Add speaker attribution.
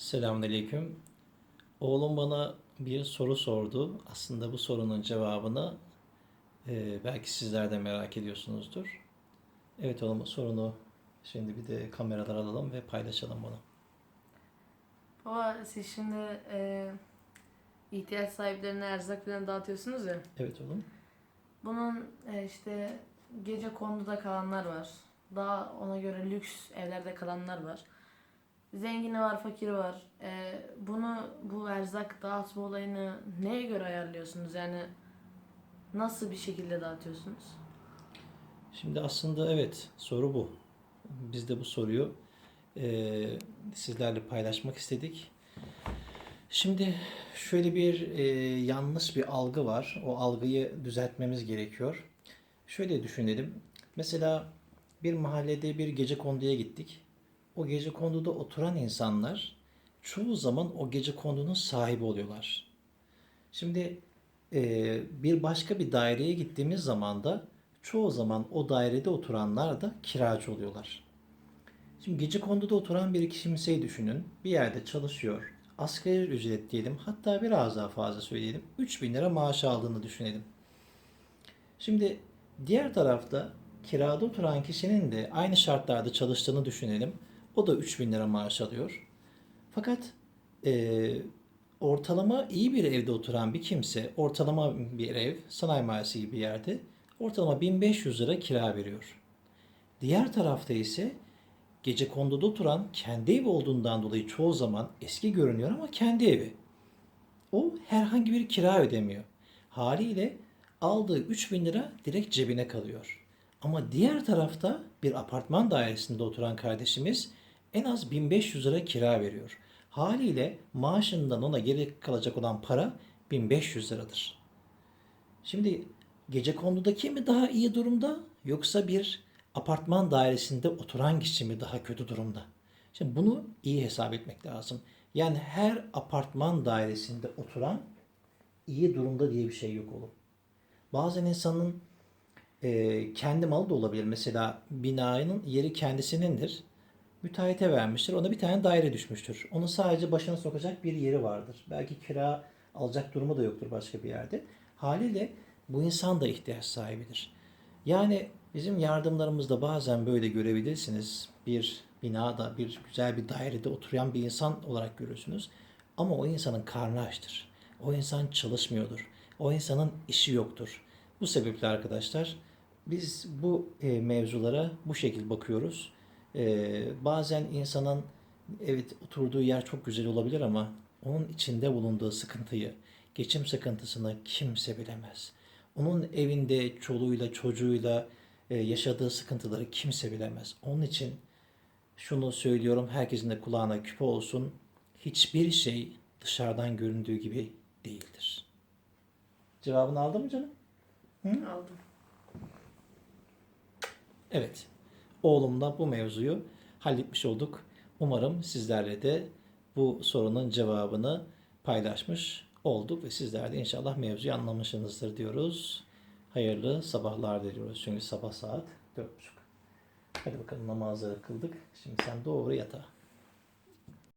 Speaker 1: Selamünaleyküm. Oğlum bana bir soru sordu. Aslında bu sorunun cevabını e, belki sizler de merak ediyorsunuzdur. Evet oğlum sorunu şimdi bir de kameralar alalım ve paylaşalım bunu.
Speaker 2: Baba siz şimdi e, ihtiyaç sahiplerine erzak falan dağıtıyorsunuz ya.
Speaker 1: Evet oğlum.
Speaker 2: Bunun e, işte gece konduda kalanlar var. Daha ona göre lüks evlerde kalanlar var. Zengini var, fakiri var. E, bunu bu erzak dağıtma olayını neye göre ayarlıyorsunuz? Yani nasıl bir şekilde dağıtıyorsunuz?
Speaker 1: Şimdi aslında evet soru bu. Biz de bu soruyu e, sizlerle paylaşmak istedik. Şimdi şöyle bir e, yanlış bir algı var. O algıyı düzeltmemiz gerekiyor. Şöyle düşünelim. Mesela bir mahallede bir gece konduya gittik. O gece konduda oturan insanlar çoğu zaman o gece kondunun sahibi oluyorlar. Şimdi e, bir başka bir daireye gittiğimiz zaman da çoğu zaman o dairede oturanlar da kiracı oluyorlar. Şimdi gece konduda oturan bir kimseyi düşünün. Bir yerde çalışıyor. Asgari ücret diyelim. Hatta biraz daha fazla söyleyelim. 3000 lira maaş aldığını düşünelim. Şimdi diğer tarafta kirada oturan kişinin de aynı şartlarda çalıştığını düşünelim. O da 3000 lira maaş alıyor. Fakat eee, ortalama iyi bir evde oturan bir kimse, ortalama bir ev, sanayi mahallesi gibi bir yerde ortalama 1500 lira kira veriyor. Diğer tarafta ise gece konduda oturan kendi evi olduğundan dolayı çoğu zaman eski görünüyor ama kendi evi. O herhangi bir kira ödemiyor. Haliyle aldığı 3000 lira direkt cebine kalıyor. Ama diğer tarafta bir apartman dairesinde oturan kardeşimiz en az 1500 lira kira veriyor. Haliyle maaşından ona geri kalacak olan para 1500 liradır. Şimdi gece kondudaki mi daha iyi durumda yoksa bir apartman dairesinde oturan kişi mi daha kötü durumda? Şimdi bunu iyi hesap etmek lazım. Yani her apartman dairesinde oturan iyi durumda diye bir şey yok oğlum. Bazen insanın e, kendi malı da olabilir. Mesela binanın yeri kendisinindir. Müteahhite vermiştir. Ona bir tane daire düşmüştür. Onun sadece başına sokacak bir yeri vardır. Belki kira alacak durumu da yoktur başka bir yerde. Haliyle bu insan da ihtiyaç sahibidir. Yani bizim yardımlarımızda bazen böyle görebilirsiniz. Bir binada, bir güzel bir dairede oturan bir insan olarak görürsünüz. Ama o insanın karnı açtır. O insan çalışmıyordur. O insanın işi yoktur. Bu sebeple arkadaşlar biz bu e, mevzulara bu şekil bakıyoruz. E, bazen insanın evet oturduğu yer çok güzel olabilir ama onun içinde bulunduğu sıkıntıyı, geçim sıkıntısını kimse bilemez. Onun evinde çoluğuyla çocuğuyla e, yaşadığı sıkıntıları kimse bilemez. Onun için şunu söylüyorum herkesin de kulağına küpe olsun. Hiçbir şey dışarıdan göründüğü gibi değildir. Cevabını aldın mı canım?
Speaker 2: Aldım.
Speaker 1: Evet. Oğlumla bu mevzuyu halletmiş olduk. Umarım sizlerle de bu sorunun cevabını paylaşmış olduk ve sizler de inşallah mevzuyu anlamışsınızdır diyoruz. Hayırlı sabahlar diliyoruz. Çünkü sabah saat 4.30. Hadi bakalım namazları kıldık. Şimdi sen doğru yatağa.